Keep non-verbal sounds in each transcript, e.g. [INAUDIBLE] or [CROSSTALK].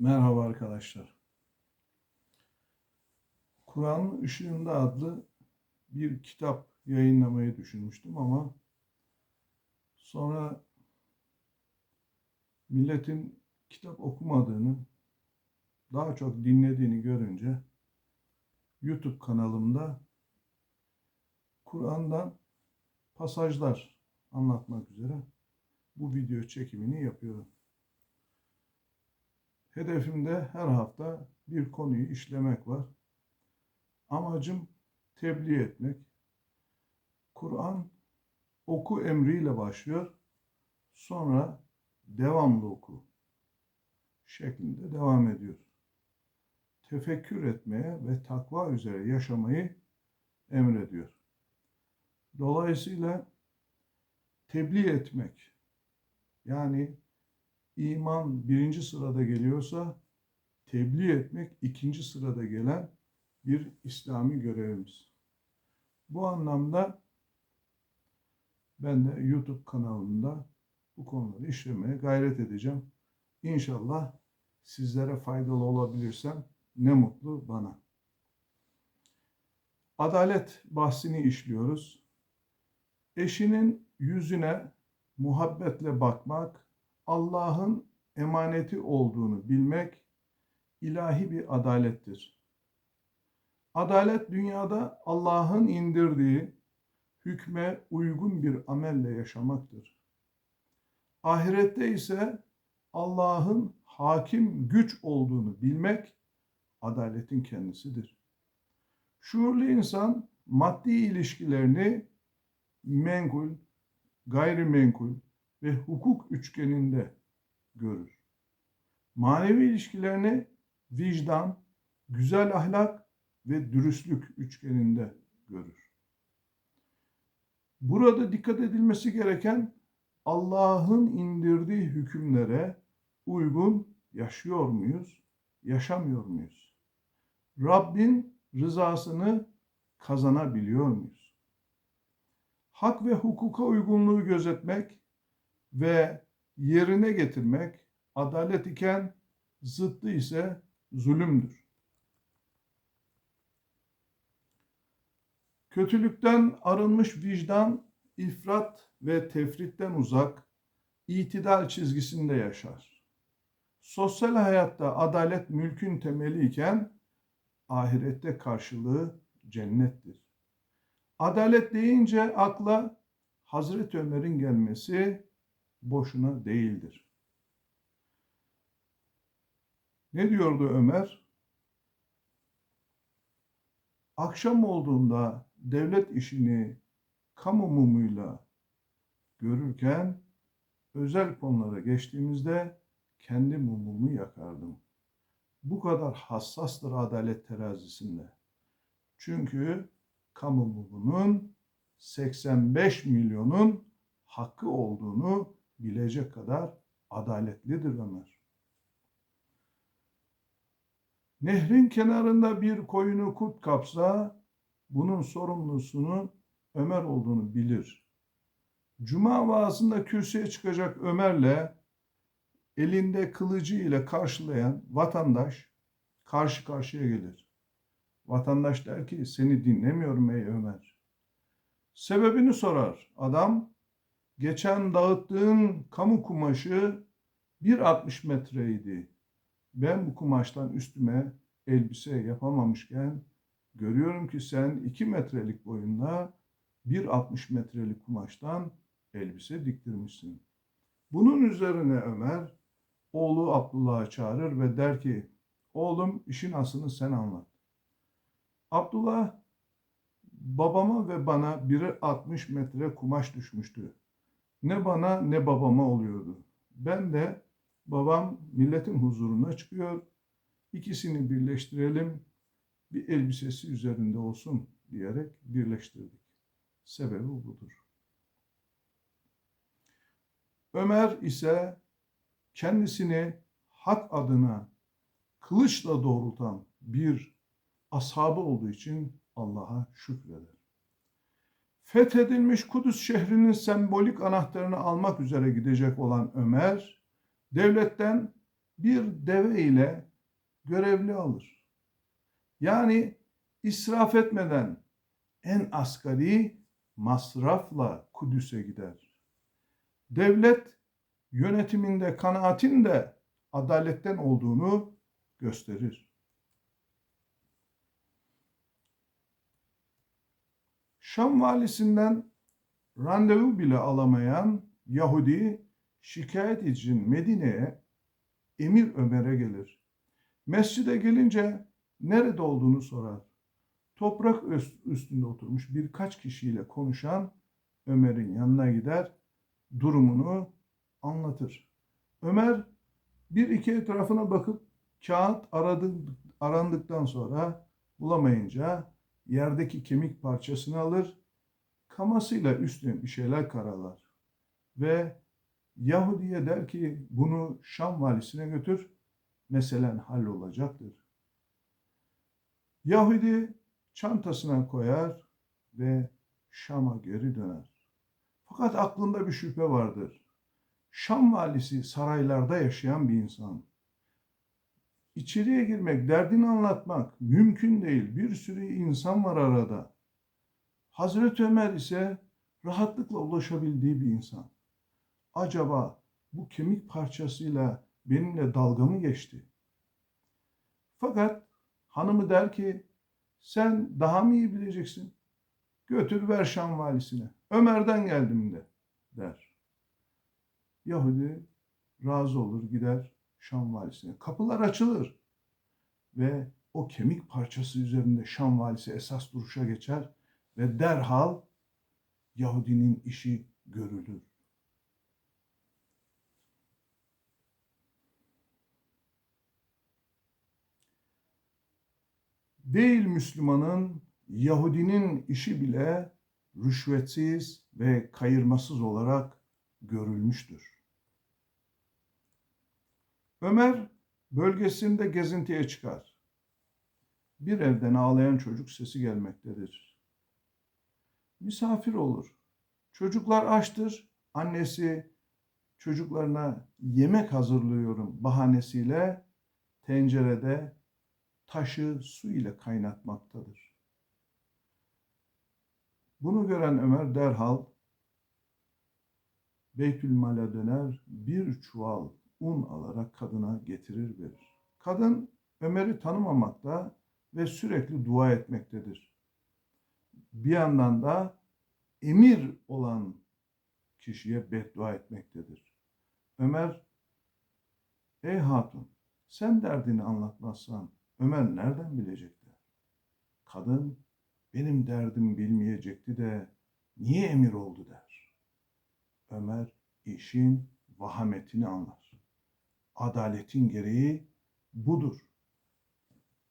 Merhaba arkadaşlar. Kur'an'ın Işığında adlı bir kitap yayınlamayı düşünmüştüm ama sonra milletin kitap okumadığını, daha çok dinlediğini görünce YouTube kanalımda Kur'an'dan pasajlar anlatmak üzere bu video çekimini yapıyorum. Hedefimde her hafta bir konuyu işlemek var. Amacım tebliğ etmek. Kur'an oku emriyle başlıyor. Sonra devamlı oku şeklinde devam ediyor. Tefekkür etmeye ve takva üzere yaşamayı emrediyor. Dolayısıyla tebliğ etmek yani iman birinci sırada geliyorsa tebliğ etmek ikinci sırada gelen bir İslami görevimiz. Bu anlamda ben de YouTube kanalımda bu konuları işlemeye gayret edeceğim. İnşallah sizlere faydalı olabilirsem ne mutlu bana. Adalet bahsini işliyoruz. Eşinin yüzüne muhabbetle bakmak, Allah'ın emaneti olduğunu bilmek ilahi bir adalettir. Adalet dünyada Allah'ın indirdiği hükme uygun bir amelle yaşamaktır. Ahirette ise Allah'ın hakim güç olduğunu bilmek adaletin kendisidir. Şuurlu insan maddi ilişkilerini menkul, gayrimenkul, ve hukuk üçgeninde görür. Manevi ilişkilerini vicdan, güzel ahlak ve dürüstlük üçgeninde görür. Burada dikkat edilmesi gereken Allah'ın indirdiği hükümlere uygun yaşıyor muyuz, yaşamıyor muyuz? Rabbin rızasını kazanabiliyor muyuz? Hak ve hukuka uygunluğu gözetmek ve yerine getirmek adalet iken zıttı ise zulümdür. Kötülükten arınmış vicdan ifrat ve tefritten uzak, itidal çizgisinde yaşar. Sosyal hayatta adalet mülkün temeli iken ahirette karşılığı cennettir. Adalet deyince akla Hazreti Ömer'in gelmesi boşuna değildir. Ne diyordu Ömer? Akşam olduğunda devlet işini kamu mumuyla görürken özel konulara geçtiğimizde kendi mumumu yakardım. Bu kadar hassastır adalet terazisinde. Çünkü kamu mumunun 85 milyonun hakkı olduğunu bilecek kadar adaletlidir Ömer. Nehrin kenarında bir koyunu kurt kapsa bunun sorumlusunu Ömer olduğunu bilir. Cuma vaazında kürsüye çıkacak Ömer'le elinde kılıcı ile karşılayan vatandaş karşı karşıya gelir. Vatandaş der ki seni dinlemiyorum ey Ömer. Sebebini sorar. Adam geçen dağıttığın kamu kumaşı 1.60 metreydi. Ben bu kumaştan üstüme elbise yapamamışken görüyorum ki sen 2 metrelik boyunda 1.60 metrelik kumaştan elbise diktirmişsin. Bunun üzerine Ömer oğlu Abdullah'ı çağırır ve der ki oğlum işin aslını sen anlat. Abdullah babama ve bana biri 60 metre kumaş düşmüştü ne bana ne babama oluyordu. Ben de babam milletin huzuruna çıkıyor. İkisini birleştirelim. Bir elbisesi üzerinde olsun diyerek birleştirdik. Sebebi budur. Ömer ise kendisini hak adına kılıçla doğrultan bir ashabı olduğu için Allah'a şükreder fethedilmiş Kudüs şehrinin sembolik anahtarını almak üzere gidecek olan Ömer, devletten bir deve ile görevli alır. Yani israf etmeden en asgari masrafla Kudüs'e gider. Devlet yönetiminde kanaatin de adaletten olduğunu gösterir. Şam valisinden randevu bile alamayan Yahudi şikayet için Medine'ye Emir Ömer'e gelir. Mescide gelince nerede olduğunu sorar. Toprak üstünde oturmuş birkaç kişiyle konuşan Ömer'in yanına gider, durumunu anlatır. Ömer bir iki etrafına bakıp kağıt aradı, arandıktan sonra bulamayınca yerdeki kemik parçasını alır, kamasıyla üstüne bir şeyler karalar ve Yahudi'ye der ki bunu Şam valisine götür, meselen hallolacaktır. Yahudi çantasına koyar ve Şam'a geri döner. Fakat aklında bir şüphe vardır. Şam valisi saraylarda yaşayan bir insan. İçeriye girmek, derdini anlatmak mümkün değil. Bir sürü insan var arada. Hazreti Ömer ise rahatlıkla ulaşabildiği bir insan. Acaba bu kemik parçasıyla benimle dalga mı geçti? Fakat hanımı der ki sen daha mı iyi bileceksin? Götür ver Şam valisine. Ömer'den geldim de der. Yahudi razı olur gider Şam valisine. Kapılar açılır ve o kemik parçası üzerinde Şam valisi esas duruşa geçer ve derhal Yahudinin işi görülür. Değil Müslümanın, Yahudinin işi bile rüşvetsiz ve kayırmasız olarak görülmüştür. Ömer bölgesinde gezintiye çıkar. Bir evden ağlayan çocuk sesi gelmektedir. Misafir olur. Çocuklar açtır. Annesi çocuklarına yemek hazırlıyorum bahanesiyle tencerede taşı su ile kaynatmaktadır. Bunu gören Ömer derhal Beytülmal'e döner, bir çuval un alarak kadına getirir verir. Kadın Ömer'i tanımamakta ve sürekli dua etmektedir. Bir yandan da emir olan kişiye beddua etmektedir. Ömer, ey hatun sen derdini anlatmazsan Ömer nereden bilecekti? Kadın benim derdim bilmeyecekti de niye emir oldu der. Ömer işin vahametini anlar. Adaletin gereği budur.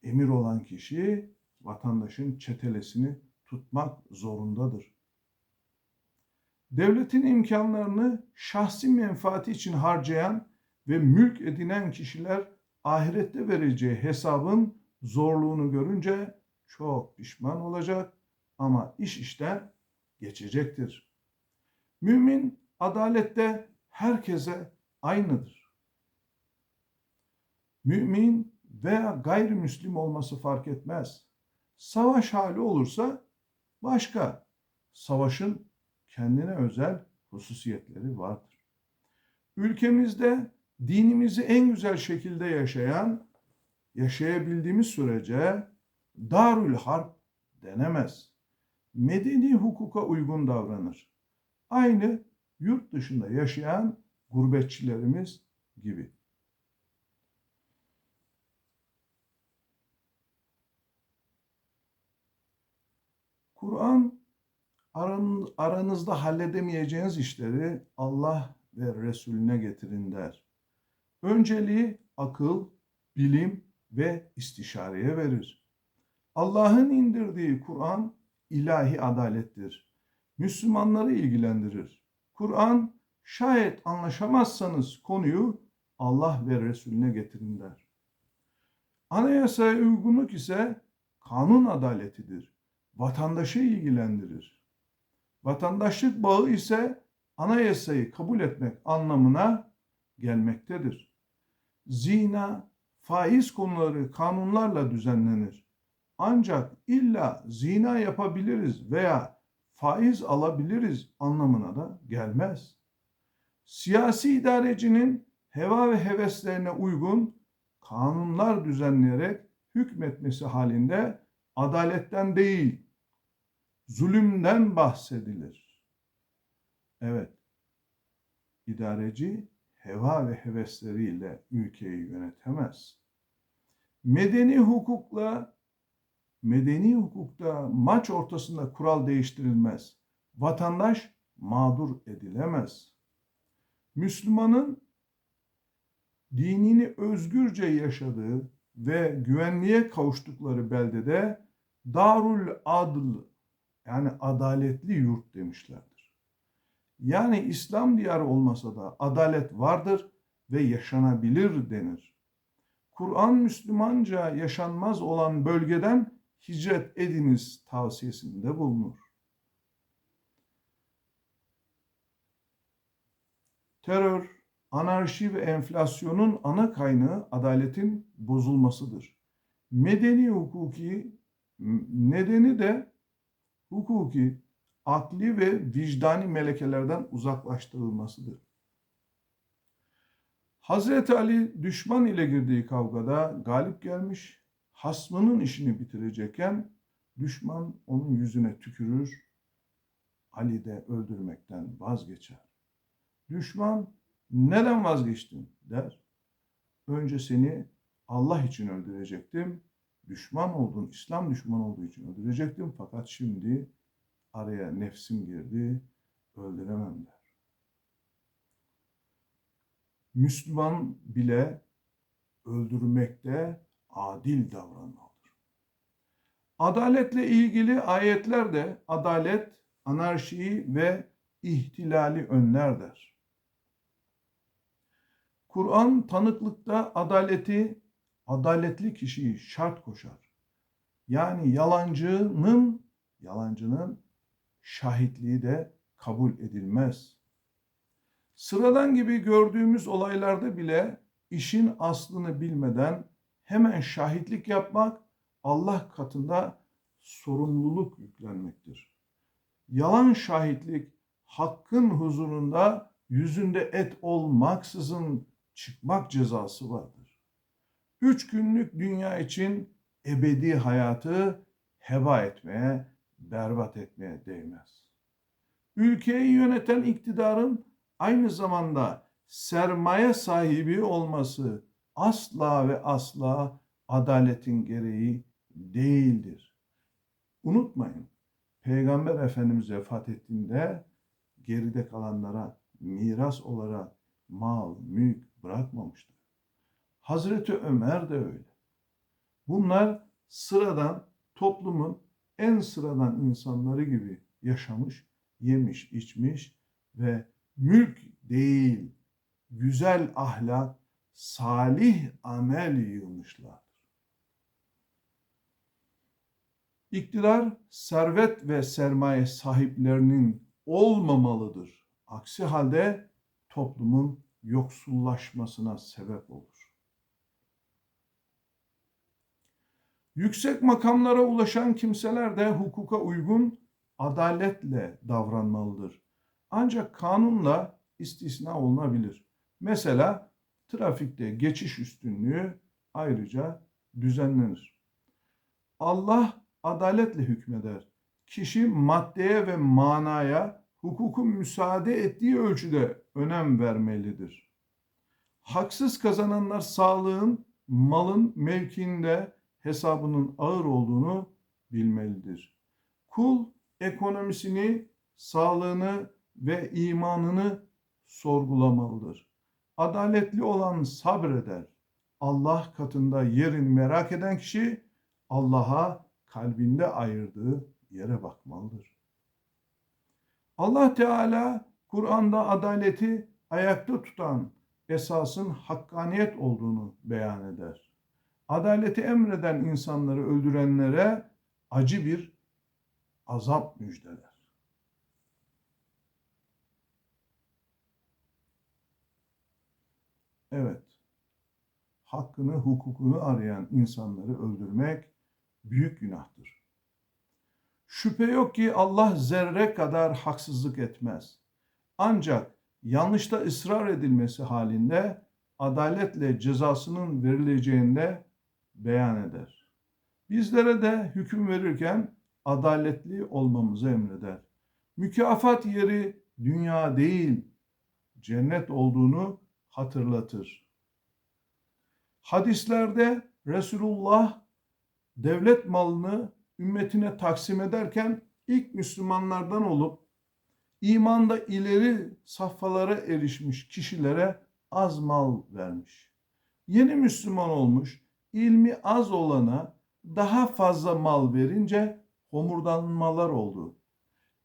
Emir olan kişi vatandaşın çetelesini tutmak zorundadır. Devletin imkanlarını şahsi menfaati için harcayan ve mülk edinen kişiler ahirette vereceği hesabın zorluğunu görünce çok pişman olacak ama iş işten geçecektir. Mümin adalette herkese aynıdır. Mümin veya gayrimüslim olması fark etmez. Savaş hali olursa başka. Savaşın kendine özel hususiyetleri vardır. Ülkemizde dinimizi en güzel şekilde yaşayan, yaşayabildiğimiz sürece darül harp denemez. Medeni hukuka uygun davranır. Aynı yurt dışında yaşayan gurbetçilerimiz gibi. Kur'an aranızda halledemeyeceğiniz işleri Allah ve Resulüne getirin der. Önceliği akıl, bilim ve istişareye verir. Allah'ın indirdiği Kur'an ilahi adalettir. Müslümanları ilgilendirir. Kur'an şayet anlaşamazsanız konuyu Allah ve Resulüne getirin der. Anayasaya uygunluk ise kanun adaletidir. Vatandaşı ilgilendirir. Vatandaşlık bağı ise anayasayı kabul etmek anlamına gelmektedir. zina, faiz konuları kanunlarla düzenlenir. Ancak illa zina yapabiliriz veya faiz alabiliriz anlamına da gelmez. Siyasi idarecinin heva ve heveslerine uygun kanunlar düzenleyerek hükmetmesi halinde adaletten değil, zulümden bahsedilir. Evet, idareci heva ve hevesleriyle ülkeyi yönetemez. Medeni hukukla medeni hukukta maç ortasında kural değiştirilmez. Vatandaş mağdur edilemez. Müslümanın dinini özgürce yaşadığı ve güvenliğe kavuştukları beldede Darul Adl yani adaletli yurt demişlerdir. Yani İslam diyarı olmasa da adalet vardır ve yaşanabilir denir. Kur'an Müslümanca yaşanmaz olan bölgeden hicret ediniz tavsiyesinde bulunur. Terör, anarşi ve enflasyonun ana kaynağı adaletin bozulmasıdır. Medeni hukuki nedeni de hukuki, akli ve vicdani melekelerden uzaklaştırılmasıdır. Hazreti Ali düşman ile girdiği kavgada galip gelmiş, hasmının işini bitirecekken düşman onun yüzüne tükürür, Ali de öldürmekten vazgeçer. Düşman neden vazgeçtin der. Önce seni Allah için öldürecektim. Düşman oldun, İslam düşman olduğu için öldürecektim. Fakat şimdi araya nefsim girdi, öldüremem der. Müslüman bile öldürmekte adil davranmalıdır. Adaletle ilgili ayetlerde adalet, anarşiyi ve ihtilali önler der. Kur'an tanıklıkta adaleti, adaletli kişiyi şart koşar. Yani yalancının, yalancının şahitliği de kabul edilmez. Sıradan gibi gördüğümüz olaylarda bile işin aslını bilmeden hemen şahitlik yapmak Allah katında sorumluluk yüklenmektir. Yalan şahitlik hakkın huzurunda yüzünde et olmaksızın çıkmak cezası vardır. Üç günlük dünya için ebedi hayatı heba etmeye, berbat etmeye değmez. Ülkeyi yöneten iktidarın aynı zamanda sermaye sahibi olması asla ve asla adaletin gereği değildir. Unutmayın, Peygamber Efendimiz vefat ettiğinde geride kalanlara miras olarak mal, mülk bırakmamıştı. Hazreti Ömer de öyle. Bunlar sıradan toplumun en sıradan insanları gibi yaşamış, yemiş, içmiş ve mülk değil, güzel ahlak, salih amel yığmışlardır. İktidar, servet ve sermaye sahiplerinin olmamalıdır. Aksi halde toplumun yoksullaşmasına sebep olur. Yüksek makamlara ulaşan kimseler de hukuka uygun adaletle davranmalıdır. Ancak kanunla istisna olunabilir. Mesela trafikte geçiş üstünlüğü ayrıca düzenlenir. Allah adaletle hükmeder. Kişi maddeye ve manaya hukukun müsaade ettiği ölçüde önem vermelidir. Haksız kazananlar sağlığın, malın, mevkinde hesabının ağır olduğunu bilmelidir. Kul ekonomisini, sağlığını ve imanını sorgulamalıdır. Adaletli olan sabreder. Allah katında yerini merak eden kişi Allah'a kalbinde ayırdığı yere bakmalıdır. Allah Teala Kur'an'da adaleti ayakta tutan esasın hakkaniyet olduğunu beyan eder. Adaleti emreden insanları öldürenlere acı bir azap müjdeler. Evet. hakkını, hukukunu arayan insanları öldürmek büyük günahtır. Şüphe yok ki Allah zerre kadar haksızlık etmez. Ancak yanlışta ısrar edilmesi halinde adaletle cezasının verileceğinde beyan eder. Bizlere de hüküm verirken adaletli olmamızı emreder. Mükafat yeri dünya değil, cennet olduğunu hatırlatır. Hadislerde Resulullah devlet malını ümmetine taksim ederken ilk Müslümanlardan olup imanda ileri safhalara erişmiş kişilere az mal vermiş. Yeni Müslüman olmuş, ilmi az olana daha fazla mal verince homurdanmalar oldu.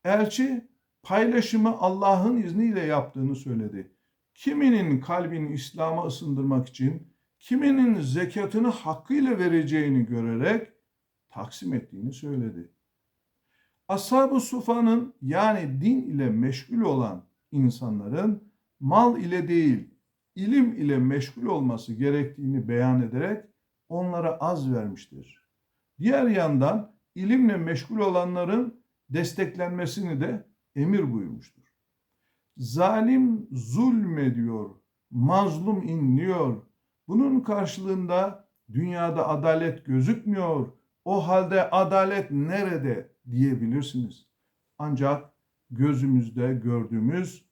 Elçi paylaşımı Allah'ın izniyle yaptığını söyledi. Kiminin kalbini İslam'a ısındırmak için, kiminin zekatını hakkıyla vereceğini görerek taksim ettiğini söyledi. Ashab-ı Sufa'nın yani din ile meşgul olan insanların mal ile değil, ilim ile meşgul olması gerektiğini beyan ederek onlara az vermiştir. Diğer yandan ilimle meşgul olanların desteklenmesini de emir buyurmuştur. Zalim zulmediyor, mazlum inliyor. Bunun karşılığında dünyada adalet gözükmüyor. O halde adalet nerede diyebilirsiniz. Ancak gözümüzde gördüğümüz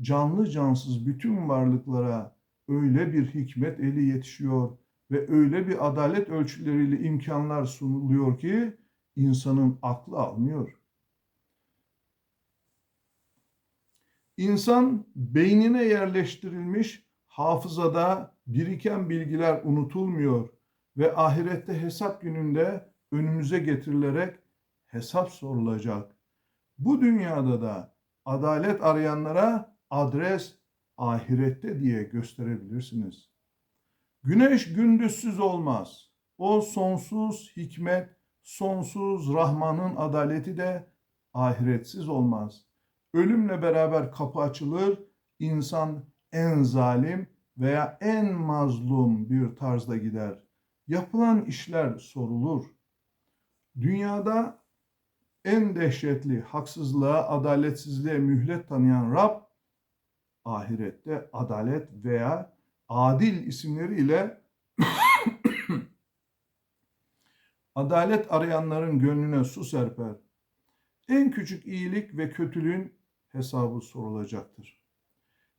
canlı cansız bütün varlıklara öyle bir hikmet eli yetişiyor ve öyle bir adalet ölçüleriyle imkanlar sunuluyor ki insanın aklı almıyor. İnsan beynine yerleştirilmiş hafızada biriken bilgiler unutulmuyor ve ahirette hesap gününde önümüze getirilerek hesap sorulacak. Bu dünyada da adalet arayanlara adres ahirette diye gösterebilirsiniz. Güneş gündüzsüz olmaz. O sonsuz hikmet, sonsuz Rahman'ın adaleti de ahiretsiz olmaz. Ölümle beraber kapı açılır, insan en zalim veya en mazlum bir tarzda gider. Yapılan işler sorulur. Dünyada en dehşetli haksızlığa, adaletsizliğe mühlet tanıyan Rab, ahirette adalet veya adil isimleriyle [COUGHS] adalet arayanların gönlüne su serper. En küçük iyilik ve kötülüğün hesabı sorulacaktır.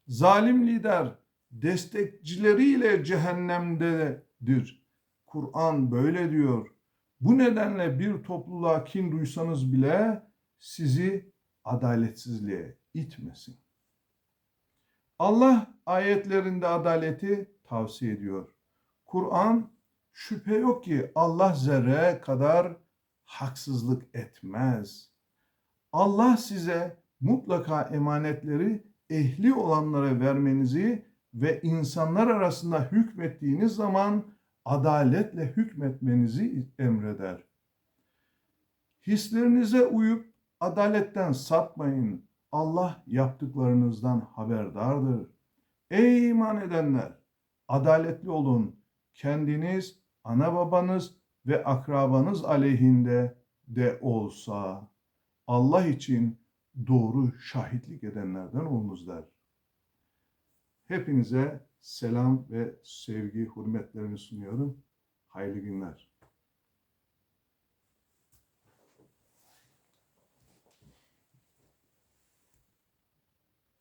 Zalim lider destekçileriyle cehennemdedir. Kur'an böyle diyor. Bu nedenle bir topluluğa kin duysanız bile sizi adaletsizliğe itmesin. Allah ayetlerinde adaleti tavsiye ediyor. Kur'an şüphe yok ki Allah zerre kadar haksızlık etmez. Allah size mutlaka emanetleri ehli olanlara vermenizi ve insanlar arasında hükmettiğiniz zaman adaletle hükmetmenizi emreder. Hislerinize uyup adaletten sapmayın. Allah yaptıklarınızdan haberdardır. Ey iman edenler! Adaletli olun. Kendiniz, ana babanız ve akrabanız aleyhinde de olsa Allah için doğru şahitlik edenlerden olunuz der. Hepinize selam ve sevgi, hürmetlerimi sunuyorum. Hayırlı günler.